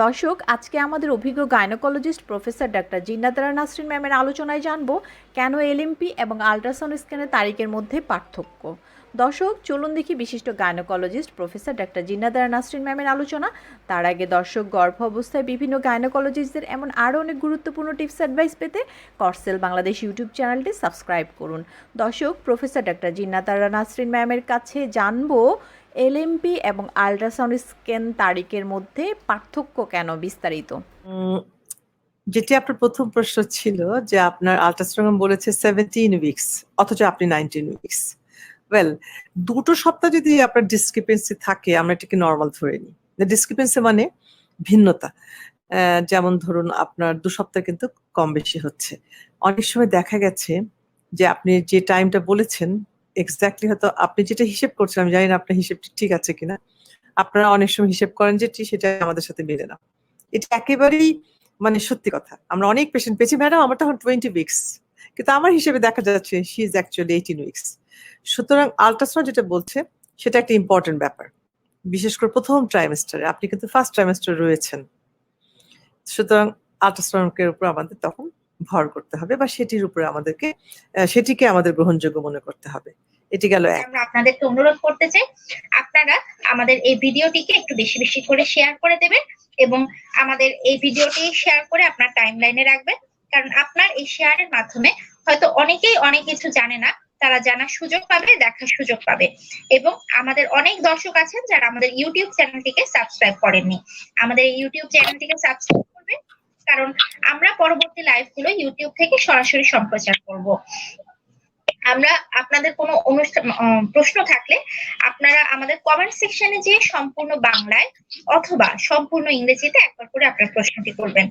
দর্শক, আজকে আমাদের অভিজ্ঞ gynaecologist professor doctor Jinnatara Nasrin ম্যামের আলোচনায় জানব, কেন এলএমপি এবং আল্ট্রাসাউন্ড স্ক্যানের তারিখের মধ্যে পার্থক্য। দর্শক, চলুন দেখি বিশিষ্ট gynaecologist professor doctor Jinnatara Nasrin ম্যামের আলোচনা। তার আগে দর্শক, গর্ভ অবস্থায় বিভিন্ন গাইনোকোলজিস্টদের এমন আরও অনেক গুরুত্বপূর্ণ টিপস, অ্যাডভাইস পেতে করসেল বাংলাদেশ ইউটিউব চ্যানেলটি সাবস্ক্রাইব করুন। দর্শক, প্রফেসর ডাক্তার জিন্নাতারা নাসরিন ম্যামের কাছে জানব এলএমপি এবং আল্ট্রাসাউন্ড স্ক্যান তারিখের মধ্যে পার্থক্য কেন বিস্তারিত? যেটি আপনার প্রথম প্রশ্ন ছিল যে আপনার আল্ট্রাসাউন্ড বলেছে সেভেন্টিন উইকস অথচ আপনি নাইনটিন উইকস ওয়েল দুটো সপ্তাহ যদি আপনার ডিসক্রিপেন্সি থাকে, আমরা এটাকে নর্মাল ধরে নিই। ডিসক্রিপেন্সি মানে ভিন্নতা। যেমন ধরুন আপনার দু সপ্তাহ কিন্তু কম বেশি হচ্ছে। অনেক সময় দেখা গেছে যে আপনি যে টাইমটা বলেছেন এক্স্যাক্টলি হয়তো আপনি যেটা হিসেব করছেন, আমি জানি না আপনার হিসেবটি ঠিক আছে কিনা। আপনারা অনেক সময় হিসেব করেন যে সেটা আমাদের সাথে মেলে না। এটা একেবারেই মানে সত্যি কথা। আমরা অনেক পেশেন্ট পেয়েছি। ম্যাডাম আমার তখন টোয়েন্টি উইকস কিন্তু আমার হিসেবে দেখা যাচ্ছে she is actually eighteen weeks সুতরাং আল্ট্রাসাউন্ড যেটা বলছে, সেটা একটা ইম্পর্টেন্ট ব্যাপার। বিশেষ করে প্রথম ট্রাইমেস্টারে আপনি কিন্তু ফার্স্ট ট্রাইমেস্টার রয়েছেন। সুতরাং আল্ট্রাসাউন্ডের উপর আমাদের তখন ভর করতে হবে বা সেটির উপরে আমাদেরকে সেটিকে আমাদের গ্রহণযোগ্য মনে করতে হবে। এটি গেল আমরা আপনাদেরকে অনুরোধ করতে চাই, আপনারা আমাদের এই ভিডিওটিকে একটু বেশি বেশি করে শেয়ার করে দেবেন এবং আমাদের এই ভিডিওটি শেয়ার করে আপনার টাইম লাইনে রাখবেন। কারণ আপনার এই শেয়ারের মাধ্যমে হয়তো অনেকেই অনেক কিছু জানে না, তারা জানার সুযোগ পাবে, দেখার সুযোগ পাবে। এবং আমাদের অনেক দর্শক আছেন যারা আমাদের ইউটিউব চ্যানেলটিকে সাবস্ক্রাইব করেননি। আমাদের ইউটিউব চ্যানেলটিকে সাবস্ক্রাইব করবেন, কারণ পরবর্তী লাইভগুলো ইউটিউব থেকে সরাসরি সম্প্রচার করব। আমরা আপনাদের কোনো অনুষ্ঠান প্রশ্ন থাকলে আপনারা আমাদের কমেন্ট সেকশনে যেয়ে সম্পূর্ণ বাংলায় অথবা সম্পূর্ণ ইংরেজিতে একবার করে আপনার প্রশ্নটি করবেন।